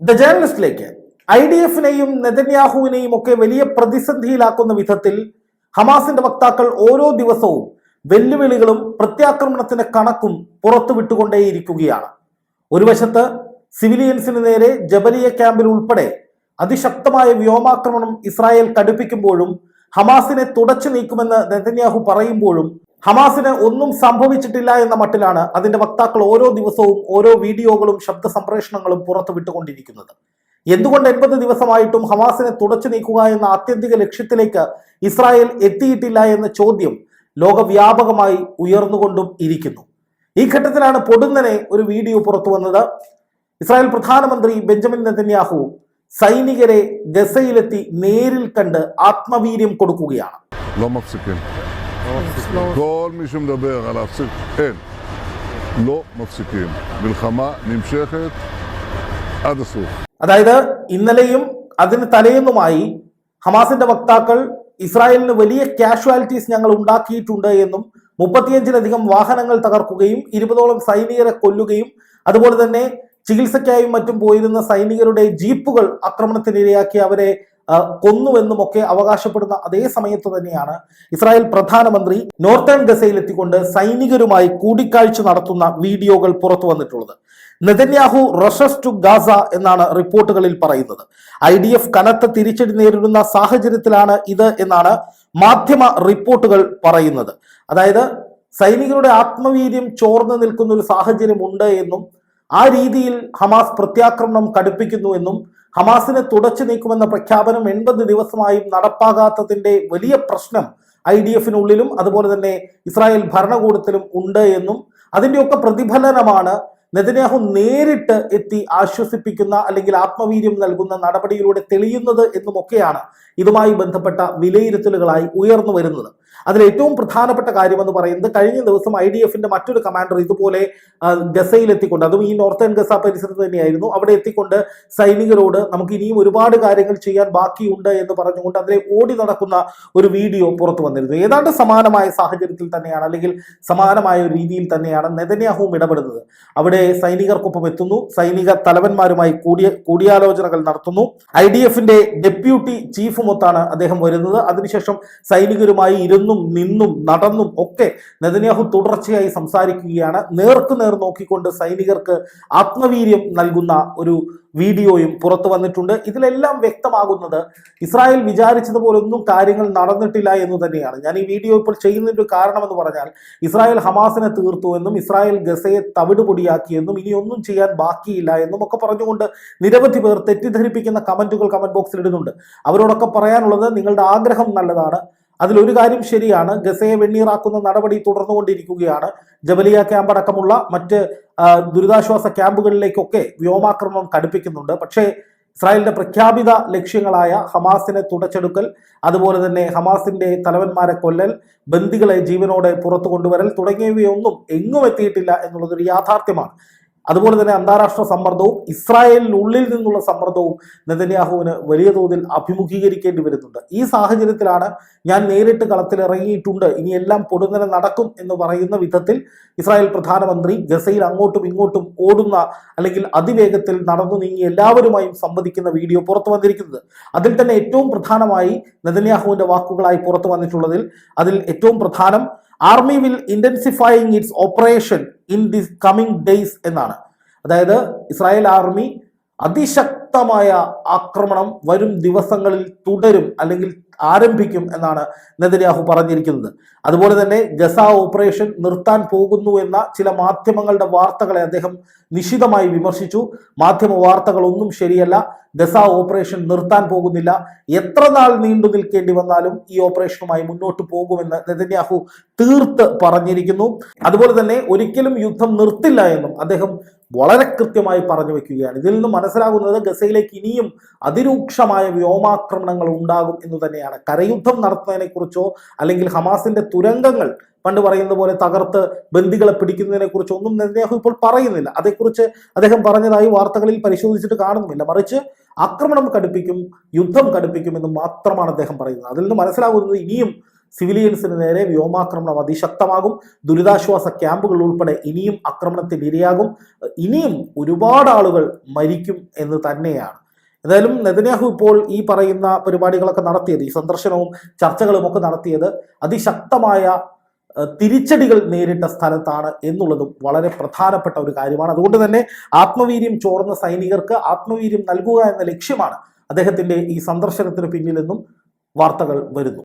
The ജേർണലിസ്റ്റിലേക്ക് I D എഫിനെയും നെതന്യാഹുവിനെയും ഒക്കെ വലിയ പ്രതിസന്ധിയിലാക്കുന്ന വിധത്തിൽ ഹമാസിന്റെ വക്താക്കൾ ഓരോ ദിവസവും വെല്ലുവിളികളും പ്രത്യാക്രമണത്തിന്റെ കണക്കും പുറത്തു വിട്ടുകൊണ്ടേയിരിക്കുകയാണ്. ഒരു വശത്ത് സിവിലിയൻസിന് നേരെ ജബലിയ ക്യാമ്പിൽ ഉൾപ്പെടെ അതിശക്തമായ വ്യോമാക്രമണം ഇസ്രായേൽ കടുപ്പിക്കുമ്പോഴും ഹമാസിനെ തുടച്ചു നീക്കുമെന്ന് നെതന്യാഹു പറയുമ്പോഴും ഹമാസിന് ഒന്നും സംഭവിച്ചിട്ടില്ല എന്ന മട്ടിലാണ് അതിന്റെ വക്താക്കൾ ഓരോ ദിവസവും ഓരോ വീഡിയോകളും ശബ്ദ സംപ്രേഷണങ്ങളും പുറത്തുവിട്ടുകൊണ്ടിരിക്കുന്നത്. എന്തുകൊണ്ട് എൺപത് ദിവസമായിട്ടും ഹമാസിനെ തുടച്ചു നീക്കുക എന്ന ആത്യന്തിക ലക്ഷ്യത്തിലേക്ക് ഇസ്രായേൽ എത്തിയിട്ടില്ല എന്ന ചോദ്യം ലോകവ്യാപകമായി ഉയർന്നുകൊണ്ടും ഇരിക്കുന്നു. ഈ ഘട്ടത്തിലാണ് പൊടുന്നനെ ഒരു വീഡിയോ പുറത്തു വന്നത്. ഇസ്രായേൽ പ്രധാനമന്ത്രി ബെഞ്ചമിൻ നെതന്യാഹു സൈനികരെ ഗസയിലെത്തി നേരിൽ കണ്ട് ആത്മവീര്യം കൊടുക്കുകയാണ്. כל מי שמדבר על להפסיק, אין. לא מפסיקים. מלחמה נמשכת עד הסוף. അതായത് ഇന്നലെയും അതിന് തലേന്നുമായി ഹമാസിന്റെ വക്താക്കൾ ഇസ്രായേലിന് വലിയ കാഷ്വാലിറ്റീസ് ഞങ്ങൾ ഉണ്ടാക്കിയിട്ടുണ്ട് എന്നും മുപ്പത്തിയഞ്ചിലധികം വാഹനങ്ങൾ തകർക്കുകയും ഇരുപതോളം സൈനികരെ കൊല്ലുകയും അതുപോലെ തന്നെ ചികിത്സയ്ക്കായും മറ്റും പോയിരുന്ന സൈനികരുടെ ജീപ്പുകൾ ആക്രമണത്തിനിരയാക്കി അവരെ ആ, കൊന്നുവെന്നും ഒക്കെ അവകാശപ്പെടുന്ന അതേ സമയത്ത് തന്നെയാണ് ഇസ്രായേൽ പ്രധാനമന്ത്രി നോർത്തേൺ ഗസയിലെത്തിക്കൊണ്ട് സൈനികരുമായി കൂടിക്കാഴ്ച നടത്തുന്ന വീഡിയോകൾ പുറത്തു വന്നിട്ടുള്ളത്. നെതന്യാഹു റഷസ് ടു ഗാസ എന്നാണ് റിപ്പോർട്ടുകളിൽ പറയുന്നത്. ഐ ഡി എഫ് കനത്ത തിരിച്ചടി നേരിടുന്ന സാഹചര്യത്തിലാണ് ഇത് എന്നാണ് മാധ്യമ റിപ്പോർട്ടുകൾ പറയുന്നത്. അതായത് സൈനികരുടെ ആത്മവീര്യം ചോർന്നു നിൽക്കുന്ന ഒരു സാഹചര്യമുണ്ട് എന്നും ആ രീതിയിൽ ഹമാസ് പ്രത്യാക്രമണം കടുപ്പിക്കുന്നു എന്നും ഹമാസിനെ തുടച്ചു നീക്കുമെന്ന പ്രഖ്യാപനം എൺപത് ദിവസമായും നടപ്പാകാത്തതിന്റെ വലിയ പ്രശ്നം ഐ ഡി എഫിനുള്ളിലും അതുപോലെ തന്നെ ഇസ്രായേൽ ഭരണകൂടത്തിലും ഉണ്ട് എന്നും അതിന്റെയൊക്കെ പ്രതിഫലനമാണ് നെതന്യാഹു നേരിട്ട് എത്തി ആശ്വസിപ്പിക്കുന്ന അല്ലെങ്കിൽ ആത്മവീര്യം നൽകുന്ന നടപടിയിലൂടെ തെളിയുന്നത് എന്നുമൊക്കെയാണ് ഇതുമായി ബന്ധപ്പെട്ട വിലയിരുത്തലുകളായി ഉയർന്നു വരുന്നത്. അതിൽ ഏറ്റവും പ്രധാനപ്പെട്ട കാര്യം എന്ന് പറയുന്നത് കഴിഞ്ഞ ദിവസം ഐ ഡി എഫിന്റെ മറ്റൊരു കമാൻഡർ ഇതുപോലെ ഗസയിലെത്തിക്കൊണ്ട് അതും ഈ നോർത്തേൺ ഗസ പരിസരത്ത് തന്നെയായിരുന്നു അവിടെ എത്തിക്കൊണ്ട് സൈനികരോട് നമുക്ക് ഇനിയും ഒരുപാട് കാര്യങ്ങൾ ചെയ്യാൻ ബാക്കിയുണ്ട് എന്ന് പറഞ്ഞുകൊണ്ട് അതിലെ ഓടി നടക്കുന്ന ഒരു വീഡിയോ പുറത്തു വന്നിരുന്നു. ഏതാണ്ട് സമാനമായ സാഹചര്യത്തിൽ തന്നെയാണ് അല്ലെങ്കിൽ സമാനമായ രീതിയിൽ തന്നെയാണ് നെതന്യാഹുവും ഇടപെടുന്നത്. അവിടെ സൈനികർക്കൊപ്പം എത്തുന്നു സൈനിക തലവന്മാരുമായി കൂടിയ കൂടിയാലോചനകൾ നടത്തുന്നു. ഐ ഡി എഫിന്റെ ഡെപ്യൂട്ടി ചീഫുമൊത്താണ് അദ്ദേഹം വരുന്നത്. അതിനുശേഷം സൈനികരുമായി ഇരുന്നും നിന്നും നടന്നും ഒക്കെ നെതന്യാഹു തുടർച്ചയായി സംസാരിക്കുകയാണ്. നേർക്ക് നേർ നോക്കിക്കൊണ്ട് സൈനികർക്ക് ആത്മവീര്യം നൽകുന്ന ഒരു വീഡിയോയും പുറത്തു വന്നിട്ടുണ്ട്. ഇതിലെല്ലാം വ്യക്തമാകുന്നത് ഇസ്രായേൽ വിചാരിച്ചതുപോലെ ഒന്നും കാര്യങ്ങൾ നടന്നിട്ടില്ല എന്ന് തന്നെയാണ്. ഞാൻ ഈ വീഡിയോ ഇപ്പോൾ ചെയ്യുന്നതിന്റെ കാരണം എന്ന് പറഞ്ഞാൽ ഇസ്രായേൽ ഹമാസിനെ തീർത്തു എന്നും ഇസ്രായേൽ ഗസയെ തവിടുപൊടിയാക്കിയെന്നും ഇനി ഒന്നും ചെയ്യാൻ ബാക്കിയില്ല എന്നും ഒക്കെ പറഞ്ഞുകൊണ്ട് നിരവധി പേർ തെറ്റിദ്ധരിപ്പിക്കുന്ന കമന്റുകൾ കമന്റ് ബോക്സിൽ ഇടുന്നുണ്ട്. അവരോടൊക്കെ പറയാനുള്ളത് നിങ്ങളുടെ ആഗ്രഹം നല്ലതാണ്. അതിലൊരു കാര്യം ശരിയാണ്. ഗസയെ വെണ്ണീറാക്കുന്ന നടപടി തുടർന്നുകൊണ്ടിരിക്കുകയാണ്. ജബലിയ ക്യാമ്പ് അടക്കമുള്ള മറ്റ് ദുരിതാശ്വാസ ക്യാമ്പുകളിലേക്കൊക്കെ വ്യോമാക്രമണം കടുപ്പിക്കുന്നുണ്ട്. പക്ഷേ ഇസ്രായേലിന്റെ പ്രഖ്യാപിത ലക്ഷ്യങ്ങളായ ഹമാസിനെ തുടച്ചെടുക്കൽ അതുപോലെ തന്നെ ഹമാസിന്റെ തലവന്മാരെ കൊല്ലൽ ബന്ദികളെ ജീവനോടെ പുറത്തു കൊണ്ടുവരൽ തുടങ്ങിയവയൊന്നും എങ്ങും എത്തിയിട്ടില്ല എന്നുള്ളതൊരു യാഥാർത്ഥ്യമാണ്. അതുപോലെ തന്നെ അന്താരാഷ്ട്ര സമ്മർദ്ദവും ഇസ്രായേലിനുള്ളിൽ നിന്നുള്ള സമ്മർദ്ദവും നെതന്യാഹുവിന് വലിയ തോതിൽ അഭിമുഖീകരിക്കേണ്ടി വരുന്നുണ്ട്. ഈ സാഹചര്യത്തിലാണ് ഞാൻ നേരിട്ട് കളത്തിലിറങ്ങിയിട്ടുണ്ട്. ഇനി എല്ലാം പൊടുന്നനെ നടക്കും എന്ന് പറയുന്ന വിധത്തിൽ ഇസ്രായേൽ പ്രധാനമന്ത്രി ഗസയിൽ അങ്ങോട്ടും ഇങ്ങോട്ടും ഓടുന്ന അല്ലെങ്കിൽ അതിവേഗത്തിൽ നടന്നു നീങ്ങി എല്ലാവരുമായും സംവദിക്കുന്ന വീഡിയോ പുറത്തു വന്നിരിക്കുന്നത്. അതിൽ തന്നെ ഏറ്റവും പ്രധാനമായി നെതന്യാഹുവിന്റെ വാക്കുകളായി പുറത്തു വന്നിട്ടുള്ളതിൽ അതിൽ ഏറ്റവും പ്രധാനം army will intensifying its operation in the coming days എന്നാണ്. അതായത് ഇസ്രായേൽ ആർമി അതിശക്തമായ ആക്രമണം വരും ദിവസങ്ങളിൽ തുടരും അല്ലെങ്കിൽ ആരംഭിക്കും എന്നാണ് നെതന്യാഹു പറഞ്ഞിരിക്കുന്നത്. അതുപോലെ തന്നെ ഗസ ഓപ്പറേഷൻ നിർത്താൻ പോകുന്നു എന്ന ചില മാധ്യമങ്ങളുടെ വാർത്തകളെ അദ്ദേഹം നിശിതമായി വിമർശിച്ചു. മാധ്യമ വാർത്തകളൊന്നും ശരിയല്ല. ഗസ ഓപ്പറേഷൻ നിർത്താൻ പോകുന്നില്ല. എത്ര നാൾ നീണ്ടു നിൽക്കേണ്ടി വന്നാലും ഈ ഓപ്പറേഷനുമായി മുന്നോട്ട് പോകുമെന്ന് നെതന്യാഹു തീർത്ത് പറഞ്ഞിരിക്കുന്നു. അതുപോലെ തന്നെ ഒരിക്കലും യുദ്ധം നിർത്തില്ല എന്നും അദ്ദേഹം വളരെ കൃത്യമായി പറഞ്ഞു വെക്കുകയാണ് ഇതിൽ നിന്ന് മനസ്സിലാകുന്നത് ഗസയിലേക്ക് ഇനിയും അതിരൂക്ഷമായ വ്യോമാക്രമണങ്ങൾ ഉണ്ടാകും എന്ന് തന്നെയാണ്. കരയുദ്ധം നടത്തുന്നതിനെ കുറിച്ചോ അല്ലെങ്കിൽ ഹമാസിന്റെ തുരങ്കങ്ങൾ പണ്ട് പറയുന്ന പോലെ തകർത്ത് ബന്ദികളെ പിടിക്കുന്നതിനെ കുറിച്ച് ഒന്നും നെതന്യാഹു ഇപ്പോൾ പറയുന്നില്ല. അതേക്കുറിച്ച് അദ്ദേഹം പറഞ്ഞതായി വാർത്തകളിൽ പരിശോധിച്ചിട്ട് കാണുന്നുമില്ല. മറിച്ച് ആക്രമണം കടുപ്പിക്കും യുദ്ധം കടുപ്പിക്കും എന്ന് മാത്രമാണ് അദ്ദേഹം പറയുന്നത്. അതിൽ നിന്ന് മനസ്സിലാകുന്നത് ഇനിയും സിവിലിയൻസിന് നേരെ വ്യോമാക്രമണം അതിശക്തമാകും. ദുരിതാശ്വാസ ക്യാമ്പുകൾ ഉൾപ്പെടെ ഇനിയും ആക്രമണത്തിന് ഇരയാകും ഇനിയും ഒരുപാട് ആളുകൾ മരിക്കും എന്ന് തന്നെയാണ്. എന്തായാലും നെതന്യാഹു ഇപ്പോൾ ഈ പറയുന്ന പരിപാടികളൊക്കെ നടത്തിയത് ഈ സന്ദർശനവും ചർച്ചകളും ഒക്കെ നടത്തിയത് അതിശക്തമായ തിരിച്ചടികൾ നേരിട്ട സ്ഥലത്താണ് എന്നുള്ളതും വളരെ പ്രധാനപ്പെട്ട ഒരു കാര്യമാണ്. അതുകൊണ്ട് തന്നെ ആത്മവീര്യം ചോർന്ന സൈനികർക്ക് ആത്മവീര്യം നൽകുക എന്ന ലക്ഷ്യമാണ് അദ്ദേഹത്തിന്റെ ഈ സന്ദർശനത്തിന് പിന്നിലെന്നും വാർത്തകൾ വരുന്നു.